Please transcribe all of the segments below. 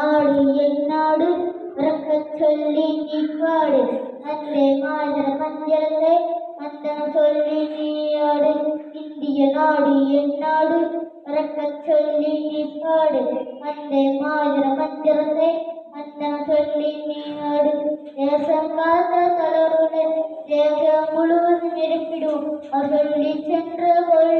நாடு என் நாடு. உறக்கச் சொல்லி நீ பாடு. வந்தே மாதர மந்திரத்தை மந்தனம் சொல்லி நீ ஆடு. இந்திய நாடு என் நாடு. பறக்கச் சொல்லி நீ பாடு. வந்தே மாதர மந்திரத்தை மந்தனம் சொல்லி நீ ஆடு. தேசம் காத்த தளருடன் தேசம் முழுவதும் இருப்பிடும் அவர் சொல்லி சென்ற கொள்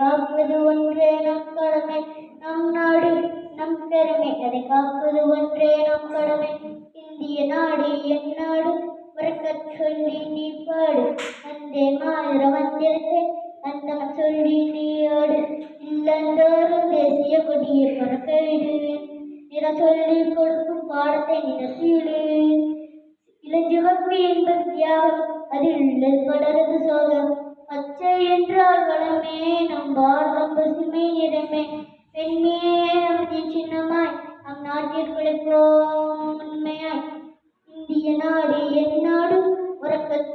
காப்பது ஒன்றே நம் கடமை. நம் நாடு நம் பெருமை. அதை காப்பது ஒன்றே நம் கடமை. இந்திய நாடு என் நாடு. பிறக்கச் சொல்லி நீ பாடு. வந்தே மாநில வந்திருக்கேன் வந்தனம் சொல்லி நீ ஆடு. இல்லந்தோறும் தேசிய கொடியை பறக்க விடுவேன் நிற சொல்லி கொடுக்கும் பாடத்தை நிரப்பிடு இளஞ்சிவப்பு என்பது தியாகம். அதில் உள்ளது பலரது சோகம்.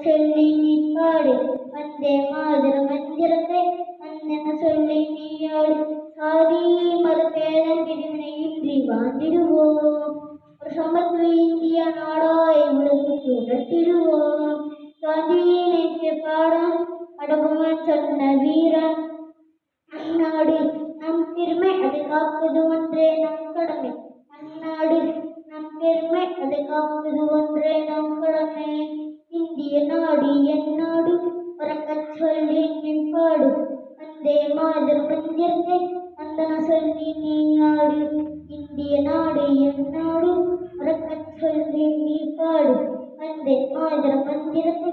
சொல்லி நீ பாடு. வந்தே மாதிர மந்திரத்தை வந்தென சொல்லி நீ ஆடு. சாதி மத பேதம் பிரிவினையின்றி வாழ்ந்திடுவோம். ஒரு சமத்துவ இந்திய நாடாய் உலகுக்கு உணர்த்திடுவோம். காந்தியை நேற்று பாடம் அடகுமன் சொன்ன வீரன் அந்நாடு நம் பெருமை அதை காப்பது ஒன்றே நம் கடமை. அந்நாடு நம் பெருமை அதை காப்பது ஒன்றே நம் நாடு என் நாடு உறக்கச் சொல்லி நின் பாடு வந்தே மாதர் மந்திரத்தை வந்தன சொல்லி நீ ஆடு இந்திய நாடு என் நாடு உறக்கச் சொல்லி நீ பாடு வந்தே மாதர் மந்திரத்தை